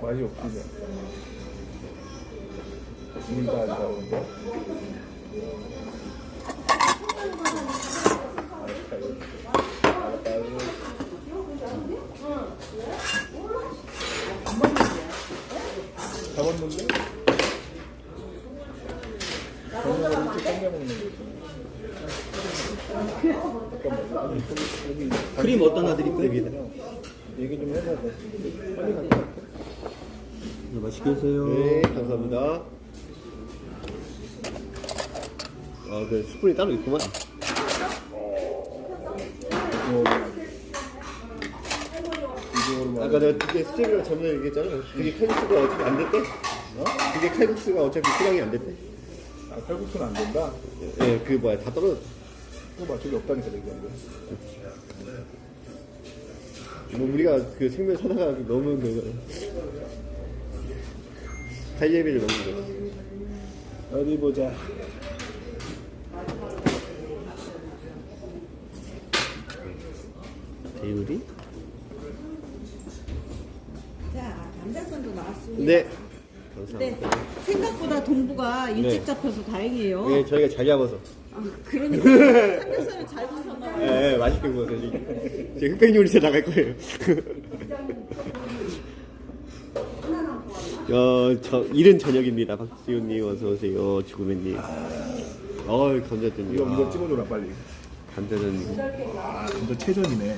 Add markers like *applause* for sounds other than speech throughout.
맛이 없지. 나오는데. 잡았는데? 먹는 거지. 잠깐만, 아니, 여기, 여기 크림 어떤 나 드릴까요? 위에다. 얘기 좀 해봐. 빨리 갔다 올게. 네, 맛있게 드세요. 네, 감사합니다. 아, 그 스푼이 따로 있구만. 아까 내가 그게 수제비랑 전에 얘기했잖아. 그게 칼국수가 어차피 안 됐대. 어? 그게 칼국수가 어차피 수량이 안 됐대. 아, 칼국수는 안 된다? 예, 그 뭐야, 다 떨어졌. 또 맛집이 없다니까, 얘기한 거. 뭐 우리가 그 생면 사다가 넣으면 갈예비를 넣는 거지. 어디 보자. 대유리? 자, 남자선도 나왔습니다. 네. 네, 감사합니다. 생각보다 동부가 일찍 네. 잡혀서 다행이에요. 네, 저희가 잘 잡아서. 아, 그러니까 *laughs* 삼겹살을 잘 구우셨나 봐요. 예, 네, 맛있게 구워서 지금. 제 흑백 요리사 나갈 거예요. 어, 저 이른 저녁입니다. 박지훈님 어서 오세요. 주구맨님. 어, 감자전. 이거, 이거 찍어줘라, 빨리. 감자전. 아, 진짜 체전이네.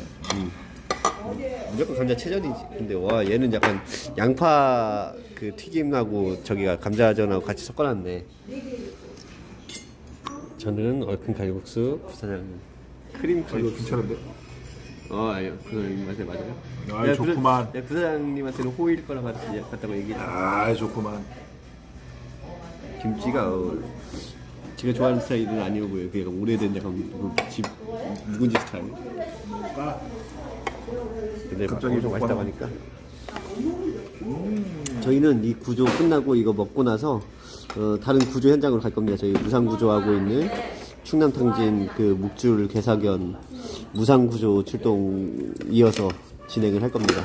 무조건 감자 체전이지. 근데 와 얘는 약간 양파 그 튀김하고 저기가 감자전하고 같이 섞어놨네. 저는 얼큰 칼국수 부사장 크림 아, 이거 칼국수. 괜찮은데? 어, 아니요. 그건 맛에 맞아요. 내가 좋구만. 내가 부사장님한테는 호일 거라 봤- 봤다고 얘기했 아, 좋구만. 김치가 어, 제가 좋아하는 스타일은 아니고요. 그게 오래된 약간 그집 묵은지 스타일. 아, 근데 갑자기 엄청 맛있다고 먹방. 하니까. 저희는 이 구조 끝나고 이거 먹고 나서 어, 다른 구조 현장으로 갈 겁니다. 저희 무상 구조하고 있는 충남 탕진 그 묵줄 개사견 무상 구조 출동 이어서 진행을 할 겁니다.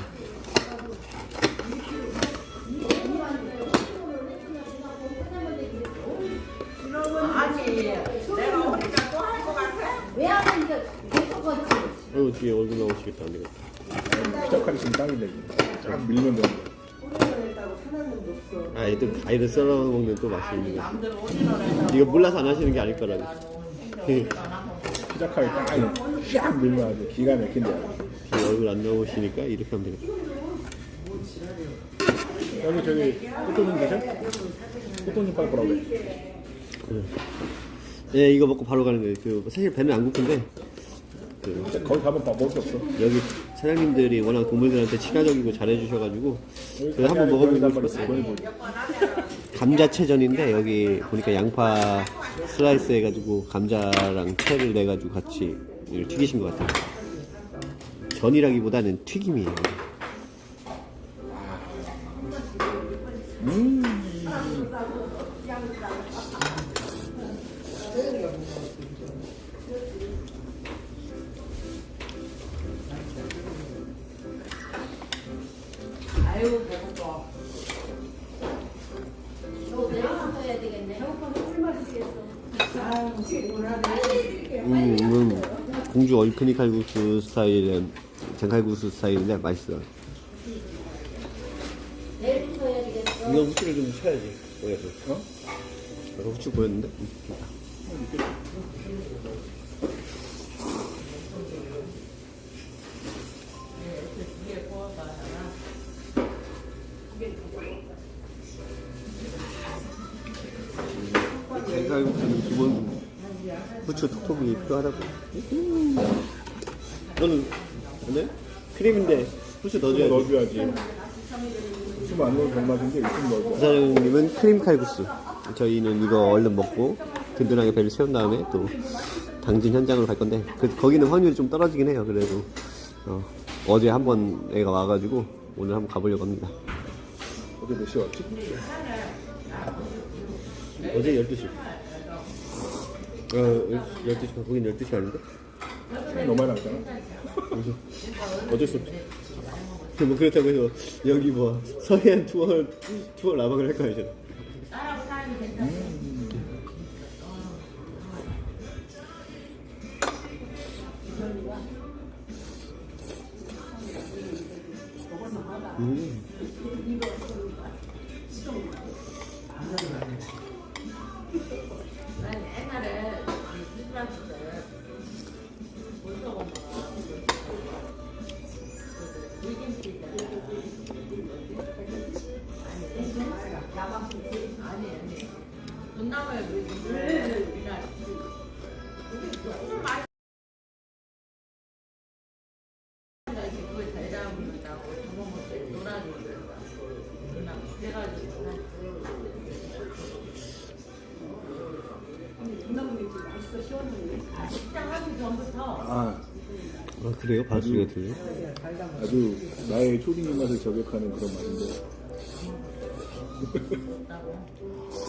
어, 뒤에 얼굴 나오시겠다. 안 되겠다. 시작하기 지금 이거. 쫙 밀면 되는데. 아, 애들 과일을 썰어 먹는 또 맛이 있는 거. 이거 몰라서 안 하시는 게 아닐 거라고. 시작하기 딱, 이거 쫙 밀면 아주 기가 막힌데. 뒤에 얼굴 안 나오시니까 이렇게 하면 되겠다. 여기 저기, 꽃돈님 계셔? 꽃돈님 빨리 보라고 해. 네, 이거 먹고 바로 가는 거예요. 그 사실 배는 안 고픈데 그 거기 가면 밥 먹을 게 없어. 여기 사장님들이 워낙 동물들한테 친화적이고 잘해주셔가지고 그래서 한번 먹어보고 싶었어요. 거기 감자채전인데 여기 보니까 양파 슬라이스 해가지고 감자랑 채를 내가지고 같이 이걸 튀기신 것 같아요. 전이라기보다는 튀김이에요. 음, 음, 공주 얼큰이 칼국수 스타일의 장칼국수 스타일인데 맛있어요. 이거 후추를 좀 쳐야지. 보여서. 어? 아까 후추 보였는데? 음, 좋다. 하다고. 너는 근데 크림인데 후추 좀 넣어줘야지. 넣어줘야지. 좀안 넣어도 별맛인데, 좀 넣어줘. 부사장님은 크림 칼국수. 저희는 이거 얼른 먹고 든든하게 배를 채운 다음에 또 당진 현장으로 갈 건데 그, 거기는 확률이 좀 떨어지긴 해요. 그래도 어, 제 한 번 애가 와가지고 오늘 한번 가보려고 합니다. 어제 몇 시에 왔지? 어제 12시. 어, 12시, 거긴 12시 아닌데? 너무 많이 나왔잖아. 어쩔 수 없지. 뭐 그렇다고 해서 여기 뭐 서해안 투어 투어 라방을 할 거야 이제. 음. 아, 아 그래요? 발소리가 들려? 아주 나의 초딩 입맛을 저격하는 그런 맛인데. *laughs* *laughs*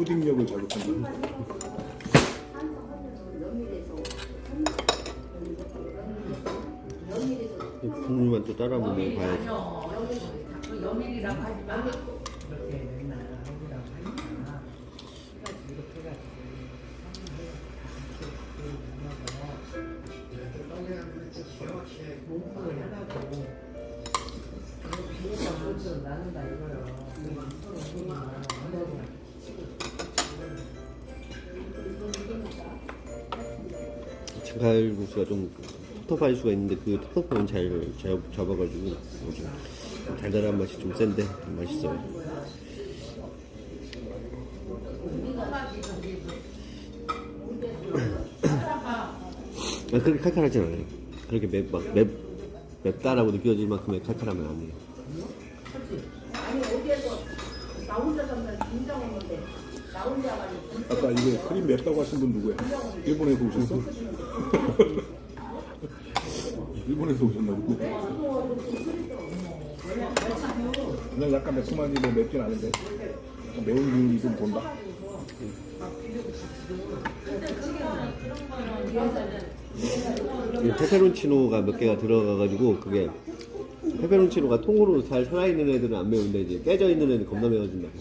초딩력을 자극한다. 국물만 또 따라 먹으면 봐야지. 장칼국수가 좀 텁텁할 수가 있는데 그 텁텁함은 잘 잡- 잡아가지고 좀 달달한 맛이 좀 센데 좀 맛있어요. 아, 그렇게 칼칼하진 않아요. 그렇게 맵, 막, 맵, 맵다라고 느껴질 만큼의 칼칼함은 아니에요. 아까 이게 크림 맵다고 하신 분 누구야? 일본에서 오셨어? *laughs* 일본에서 오셨나고? 그냥 약간 매콤하니 뭐 맵진 않은데 약간 매운 기운이 좀 돈다? 이 페페론치노가 몇 개가 들어가가지고 그게 페페론치노가 통으로 잘 살아있는 애들은 안 매운데 이제 깨져 있는 애는 겁나 매워진다고.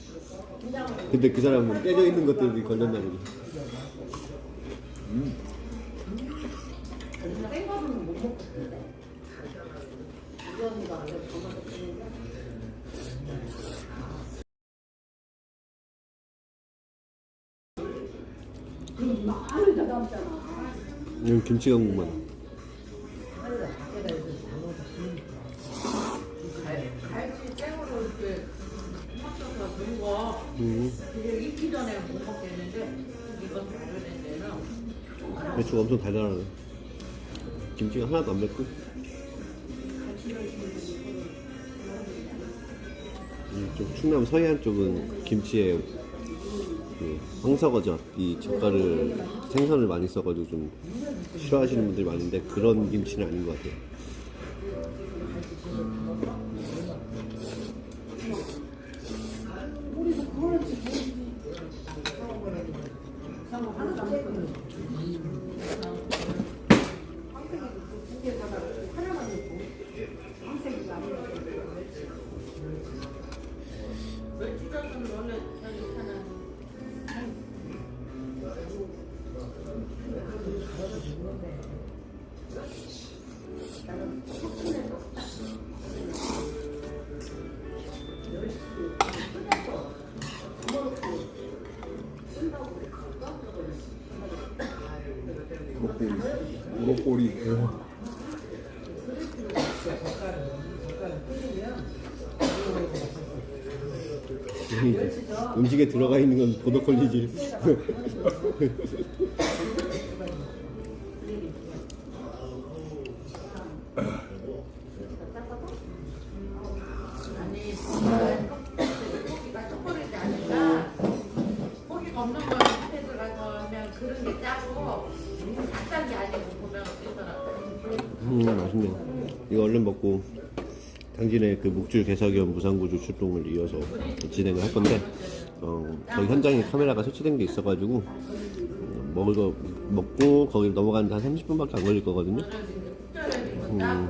근데 그 사람은 깨져 있는 것들이 걸렸나 보지. 이건 김치 강국만. 음, 익기 전에 못 먹겠는데 이건 다른 데는 배추가 엄청 달달하네. 김치가 하나도 안 맵고. 이쪽 충남 서해안 쪽은 김치에 그 황사거젓 이 젓갈을 생선을 많이 써가지고 좀 싫어하시는 분들이 많은데 그런 김치는 아닌 것 같아요. 우럭꼬리. 음식에 들어가 있는 건 보더콜리지. 그 묵줄 개사 겸 무상구조 출동을 이어서 진행을 할 건데 어, 저희 현장에 카메라가 설치된 게 있어가지고 어, 먹을 거 먹고 거기 넘어가는데 한 30분밖에 안 걸릴 거거든요. 음,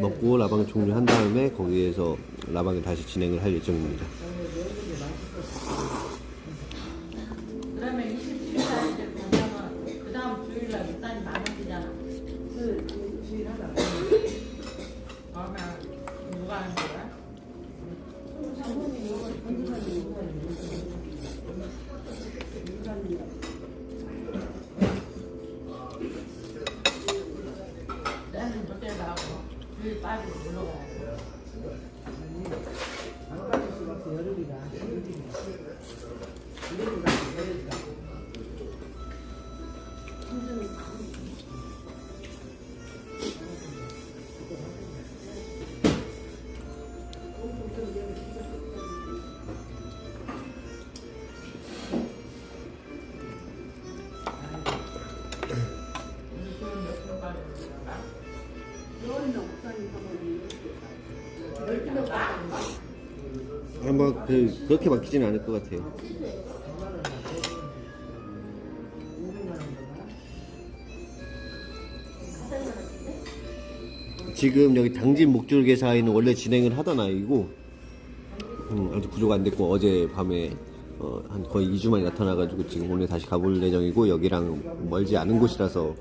먹고 라방 종료한 다음에 거기에서 라방을 다시 진행을 할 예정입니다. 아마 그 그렇게 바뀌지는 않을 것 같아요. 지금 여기 당진 목줄개사에는 원래 진행을 하던 아이고 음, 아직 구조가 안 됐고 어제 밤에 어, 한 거의 2주 만에 나타나가지고 지금 오늘 다시 가볼 예정이고 여기랑 멀지 않은 곳이라서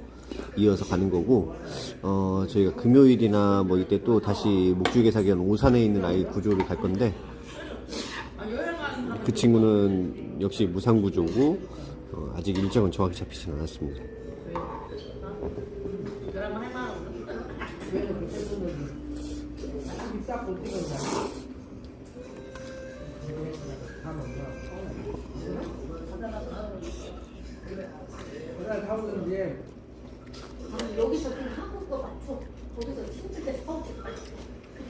이어서 가는 거고 어, 저희가 금요일이나 뭐 이때 또 다시 목줄개사기한 오산에 있는 아이 구조를 갈 건데 그 친구는 역시 무상 구조고 어, 아직 일정은 정확히 잡히진 않았습니다.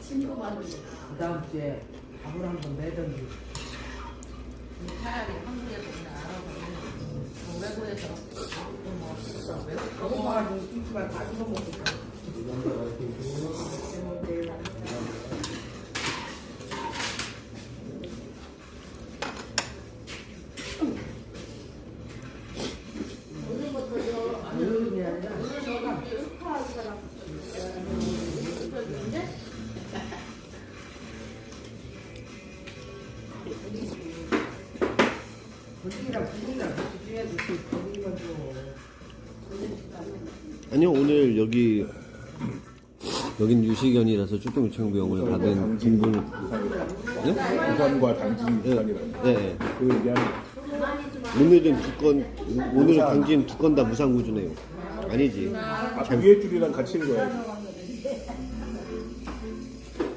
15만 원. 그 다음 주에 밥을 한번 내던지 차라리 한국에 돈을 알아보면 외국에서 뭐 외국 거 먹어. 가지고 먹고. 오늘 여기 여긴 유시견이라서 쭈꾸미 유치원병원을 받은 분분 부산이라. 부산과 당진 부산이라. 네그 얘기하는 오늘은 두건 오늘은 당진 두 건 다 무상 구조네요. 아니지. 아, 위에 줄이랑 같이 읽어야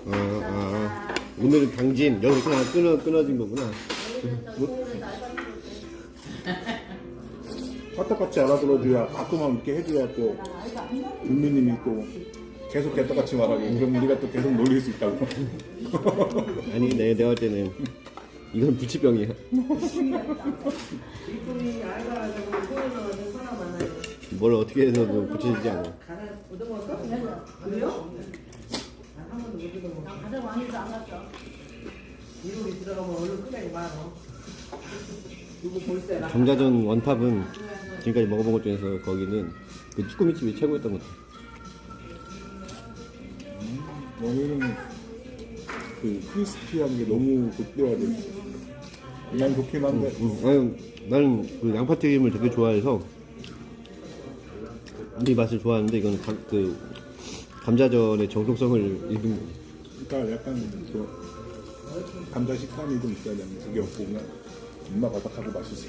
아, 아, 오늘은 당진 여기 그냥 끊어 끊어진 거구나. 까딱같이 알아들어줘야 가끔만 이렇게 해줘야 또 국민님이 또 계속 개떡같이 말하고 그럼 우리가 또 계속 놀릴 수 있다고 *laughs* 아니 내 내가 할 때는 이건 부치병이야. 사람 많아요 뭘 어떻게 해서도 고쳐지지 않아. 가나 얻어먹었어? 그래요? 난한 번도 못 얻어먹었어 가장 왕이도 안 갔죠. 이름이 들어가면 얼른 끄내기 많어 누구 볼세라 감자전 원탑은 지금까지 먹어본 것 중에서 거기는 그 쭈꾸미집이 최고였던 것 같아. 오늘은 그 크리스피한 게 너무 극대화돼 있어 난 좋긴 한데 응, 아니, 나는 그 양파 튀김을 되게 좋아해서 이 맛을 좋아하는데 이건 감, 그 감자전의 정통성을 잃은 거. 그러니까 약간 그 감자 식감이 좀 있어야 되는데 그게 없고 그냥 존나 바삭하고 맛있어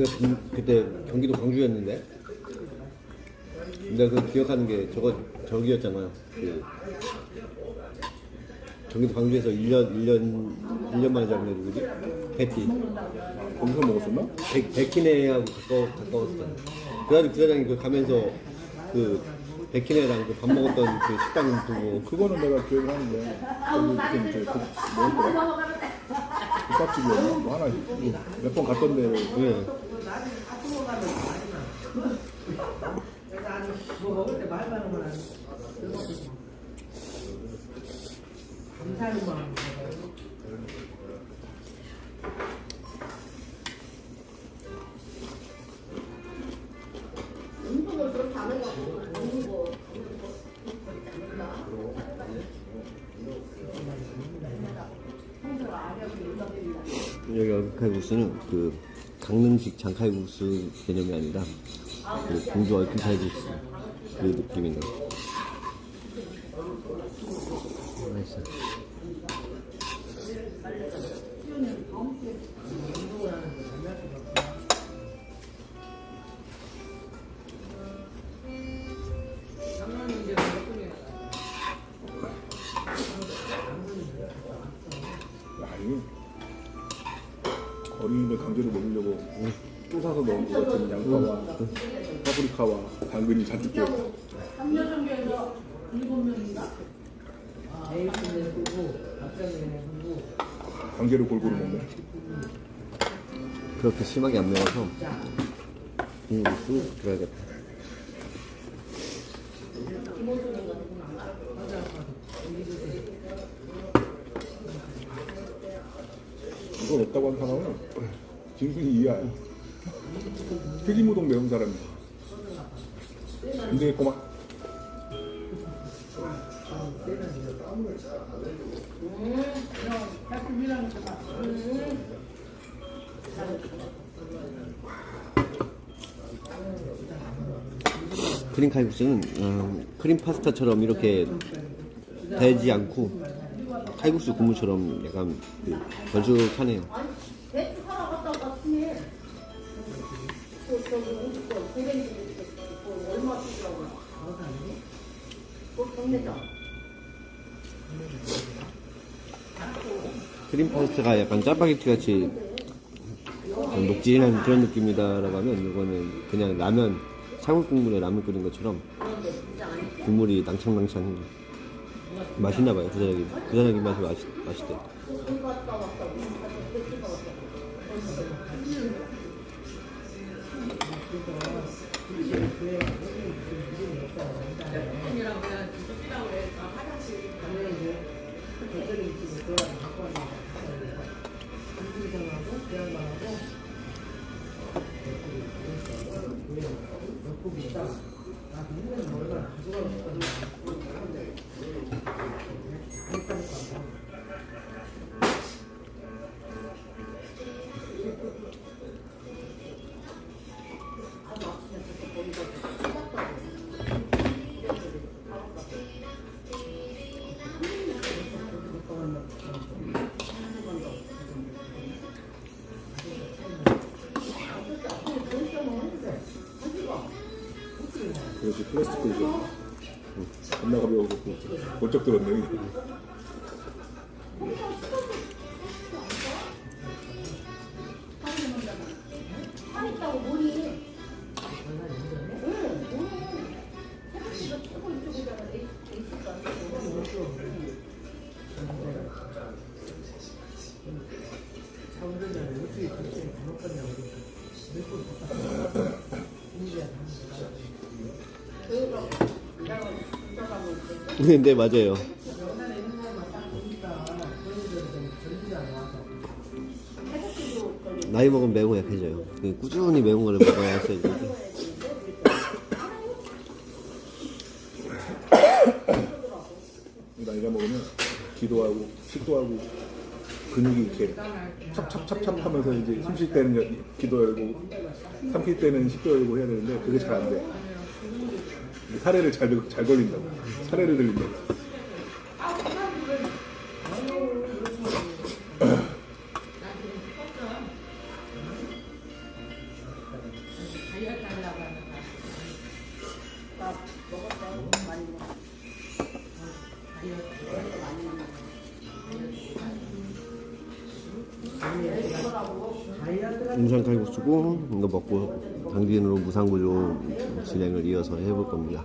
우리가 그- 그때 경기도 광주였는데 내가 그 기억하는 게 저거 저기였잖아요. 그 경기도 광주에서 1년 1년 1년 만에 잡은 애 누구지? 베티. 거기서 먹었었나? 백, 백희네하고 가까워 가까웠어요. 그래가지고 부사장이 그 가면서 그 백희네랑 그 밥 먹었던 그 식당 두고 그거는 내가 기억을 하는데 거기 무슨 이제 국 먹었더라 국밥집이었나? 뭐 하나 몇 번 갔던데 예. 내가 먹을 때 하면 안 돼. 감사하는 마음. 여기 칼국수는 그 강릉식 장칼국수 개념이 아니라 그 공주 얼큰 칼국수 그 느낌이네. 맛있어. 야 이거 어린이들 강제로 먹으려고 또 사서 넣은 것 같은 양파와 파프리카와 당근이 잔뜩 들어. 에이스는 쓰고 박정희는 쓰고 강제로 골고루 먹네. 그렇게 심하게 안 매워서 국물이 쑥 들어야겠다. 이걸 없다고 한 사람은 진순이 이하야 *laughs* 튀김우동 매운 사람이야 안 되겠구만 크림 칼국수는 음, 크림 파스타처럼 이렇게 되지 않고 칼국수 국물처럼 약간 그 걸쭉하네요. 크림 파스타가 약간 짜파게티 같이 좀 녹진한 그런 느낌이다라고 하면 이거는 그냥 라면 사골 국물에 라면 끓인 것처럼 국물이 낭창낭창 맛있나 봐요 부자력이 부자력이 맛이 맛있, 맛있대. 그 왔다 우리 가서 배추 사왔다 그래서 플라스틱 걸려 겁나 가벼워서 번쩍 들었네 네 맞아요 많이 먹으면 매우 약해져요. 그 꾸준히 매운 거를 먹어야 했어야지. *coughs* 나이가 먹으면 기도하고 식도하고 근육이 이렇게 찹찹찹찹 하면서 이제 숨 쉴 때는 여- 기도 열고 삼킬 때는 식도 열고 해야 되는데 그게 잘 안 돼. 사례를 잘, 들- 잘 걸린다고. 사례를 거. 무상 칼국수고 이거 먹고 당진으로 무상구조 진행을 이어서 해볼 겁니다.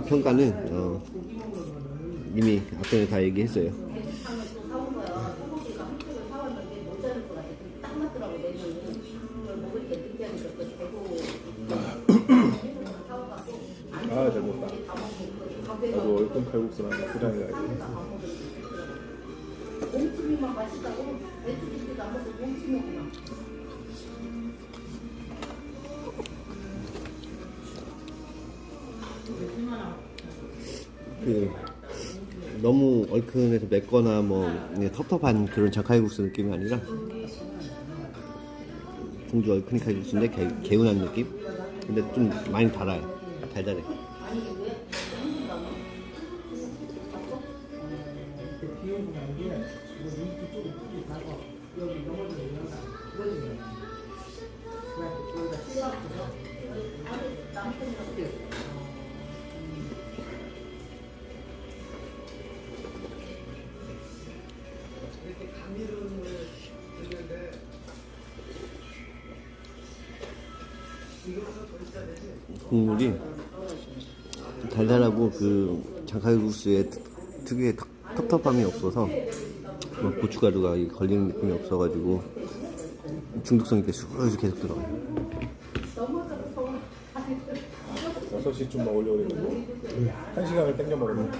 맛 평가는 어, 이미 앞전에 다 얘기했어요. 아, 잘 먹었다. 나도 얼큰 칼국수나 포장해 가야지. 몸집이만 맛있다고 배추김치도 안 먹고 몸집이만 그 너무 얼큰해서 맵거나 뭐 텁텁한 그런 장칼국수 느낌이 아니라 공주 얼큰 칼국수인데 개, 개운한 느낌? 근데 좀 많이 달아요. 달달해. 국물이 달달하고 그 장칼국수의 특- 특유의 텁- 텁텁함이 없어서 뭐 고춧가루가 이 걸리는 느낌이 없어가지고 중독성 있게 쑥 계속 들어가요. 6시쯤 먹으려고 그랬는데 한 시간을 땡겨 먹으면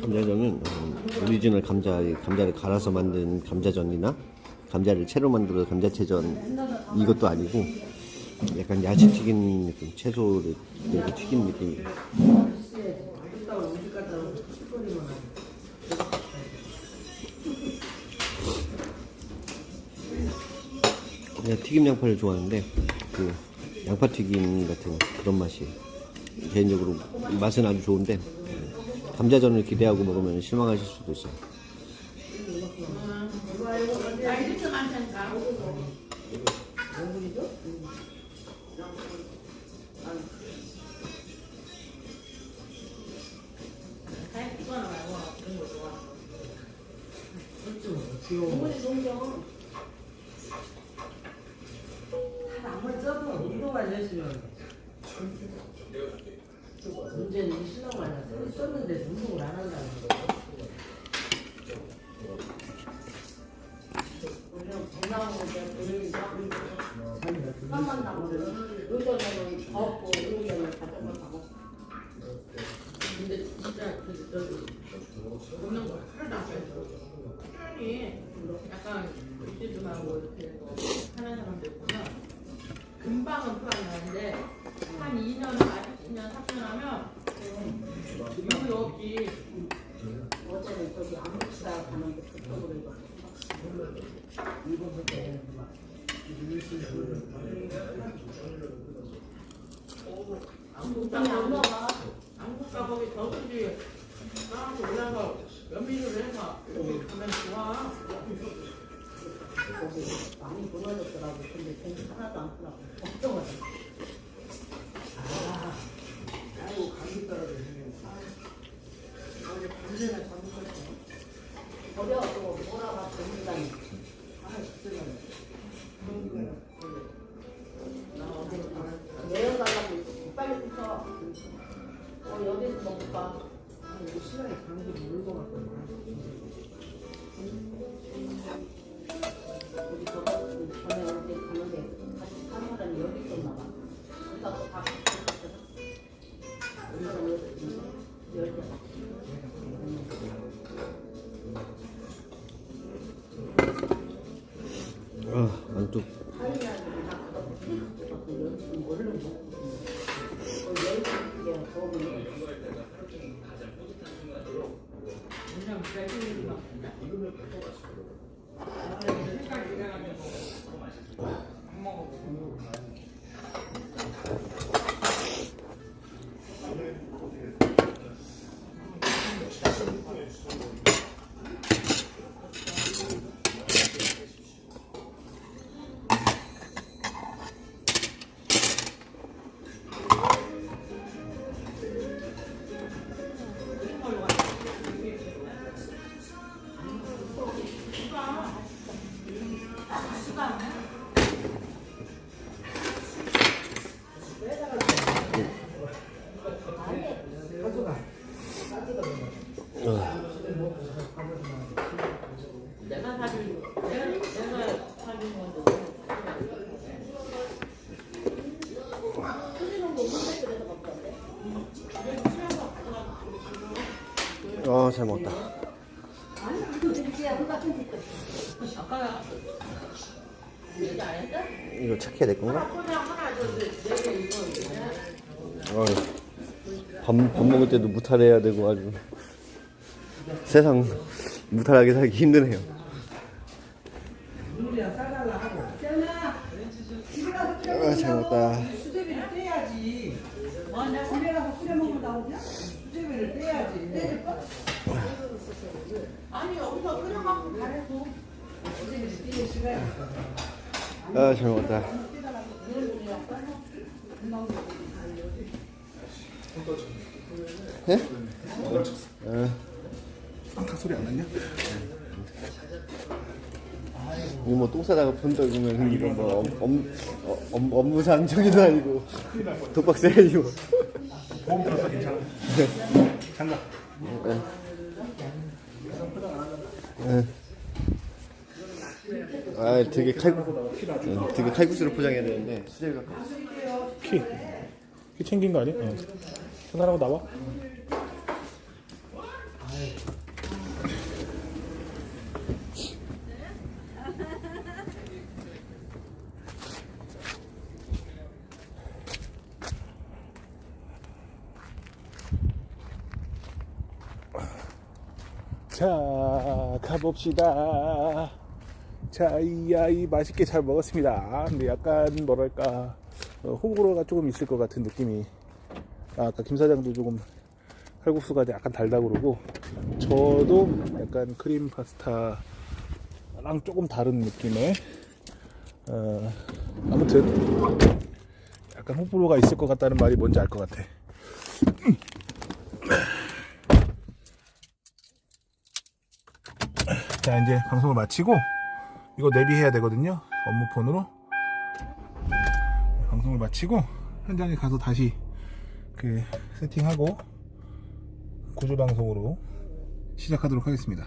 감자전은 어, 오리지널 감자 감자를 갈아서 만든 감자전이나 감자를 채로 만들어 감자채전 이것도 아니고 약간 야채 튀긴 느낌 채소를 이렇게 튀긴 느낌이에요. 그냥 튀김 양파를 좋아하는데 그 양파 튀김 같은 그런 맛이 개인적으로 맛은 아주 좋은데 감자전을 기대하고 먹으면 실망하실 수도 있어요. 나 이렇게 많다니까. 잘 이거는 말고 이런 거 좋아. 아무리 써도 운동만 열심히제는 이 신랑 만나서 썼는데 운동을 안 한다는 안국가 엄마가 안국가 거기 저수지 따라서 올라서 연비를 해서 여기 가면 아, 안쪽 아, 잘 먹었다. 이거 착해야 될 건가? 그냥 하나 줘내게 이거 어, 밥, 밥 먹을 때도 무탈해야 되고 아주 세상 무탈하게 살기 힘드네요. 아, 잘 시간이 아, 잘 먹었다. 예? 어, 빵타 소리 안 났냐? 이거 뭐 똥 싸다가 본 적이면 이거 뭐 업, 업, 업, 업무상 저기도 아니고 독박스 해야지고. 보험 들어서 괜찮아. 장갑. 아, 되게 칼, 응, 되게 칼국수로 포장해야 되는데 수제비가 키. 키 챙긴 거 아니야? 응. 전화하고 나와. 자, 가봅시다. 자, 이 아이 맛있게 잘 먹었습니다. 근데 약간 뭐랄까 어, 호불호가 조금 있을 것 같은 느낌이. 아, 아까 김 사장도 조금 칼국수가 약간 달다 그러고 저도 약간 크림 파스타랑 조금 다른 느낌의 어, 아무튼 약간 호불호가 있을 것 같다는 말이 뭔지 알 것 같아. 자 이제 방송을 마치고 이거 내비해야 되거든요 업무폰으로 방송을 마치고 현장에 가서 다시 그 세팅하고 구조 방송으로 시작하도록 하겠습니다.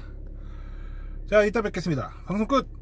자 이따 뵙겠습니다. 방송 끝